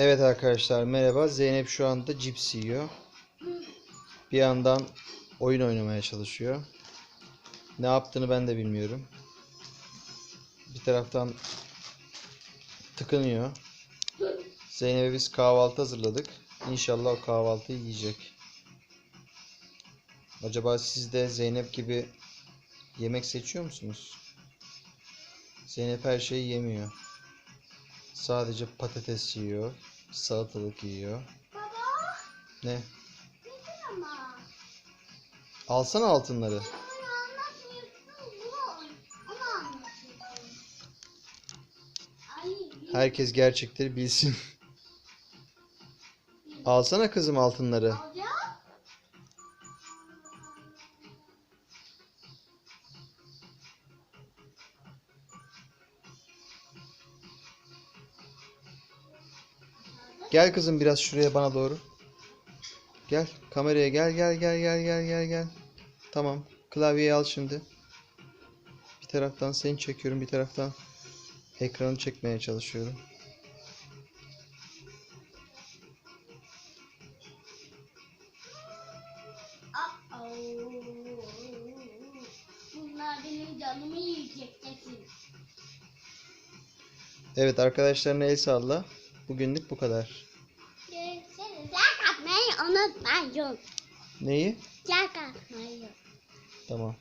Evet arkadaşlar merhaba. Zeynep şu anda cips yiyor. Bir yandan oyun oynamaya çalışıyor. Ne yaptığını ben de bilmiyorum. Bir taraftan tıkınıyor. Zeynep'e biz kahvaltı hazırladık. İnşallah o kahvaltıyı yiyecek. Acaba siz de Zeynep gibi yemek seçiyor musunuz? Zeynep her şeyi yemiyor. Sadece patates yiyor, salatalık yiyor. Baba Ne? ama? Alsana altınları. Herkes gerçekleri bilsin. Alsana kızım altınları. Gel kızım biraz şuraya bana doğru. Gel kameraya gel gel gel gel gel gel gel. Tamam. Klavyeyi al şimdi. Bir taraftan seni çekiyorum, bir taraftan ekranı çekmeye çalışıyorum. Evet arkadaşlarına el salla. Bugünlük bu kadar. Görüşürüz. Like atmayı unutmayın. Neyi? Like atmayı. Tamam.